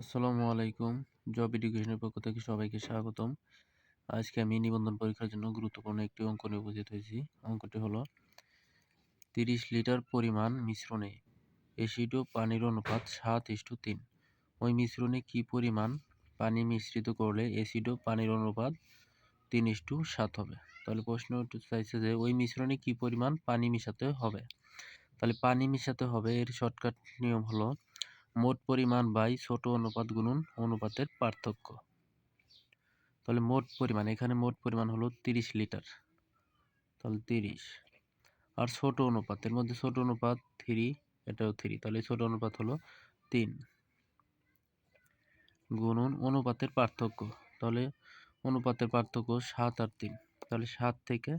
আসসালামু আলাইকুম। জব এডুকেশনের পক্ষ থেকে সবাইকে স্বাগতম। আজকে আমি নিবন্ধন পরীক্ষার জন্য গুরুত্বপূর্ণ একটি অঙ্ক নিয়ে উপস্থিত হয়েছি। অঙ্কটি হলো, তিরিশ লিটার পরিমাণ মিশ্রণে এসিড ও পানির অনুপাত সাত ইস্টু তিন। ওই মিশ্রণে কি পরিমাণ পানি মিশ্রিত করলে এসিড ও পানির অনুপাত তিন ইস্টু সাত হবে? তাহলে প্রশ্ন চাইছে যে, ওই মিশ্রণে কি পরিমাণ পানি মিশাতে হবে? তাহলে পানি মিশাতে হবে এর শর্টকাট নিয়ম হলো মোট পরিমাণ বাই ছোট অনুপাত গুণন অনুপাতের পার্থক্য। তাহলে মোট পরিমাণ, এখানে মোট পরিমাণ হলো তিরিশ লিটার। তাহলে তিরিশ। আর ছোট অনুপাত, এর মধ্যে ছোট অনুপাত থ্রি এটাও থ্রি তাহলে ছোট অনুপাত হলো তিন। গুণন অনুপাতের পার্থক্য। তাহলে অনুপাতের পার্থক্য সাত আর তিন। তাহলে সাত থেকে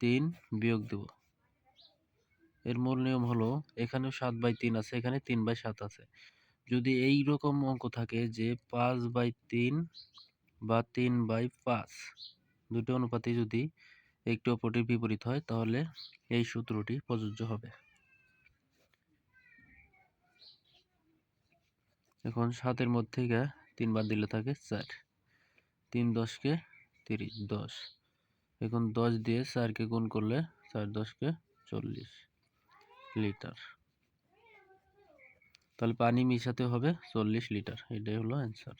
তিন বিয়োগ দেব। এর মূল নিয়ম হলো এখানেও সাত বাই তিন আছে, এখানে তিন বাই সাত আছে। যদি এই রকম অঙ্ক থাকে যে পাঁচ বাই তিন বা তিন বাই পাঁচ, দুটো অনুপাতে যদি একটি অপরটির বিপরীত হয়, তাহলে এই সূত্রটি প্রযোজ্য হবে। এখন সাতের মধ্যে তিন বার দিলে থাকে চার। তিন দশকে তিরিশ, দশ। এখন দশ দিয়ে চারকে গুণ করলে চার দশকে চল্লিশ। লিটার। তাহলে পানি মিশাতে হবে চল্লিশ লিটার এটাই হলো অ্যান্সার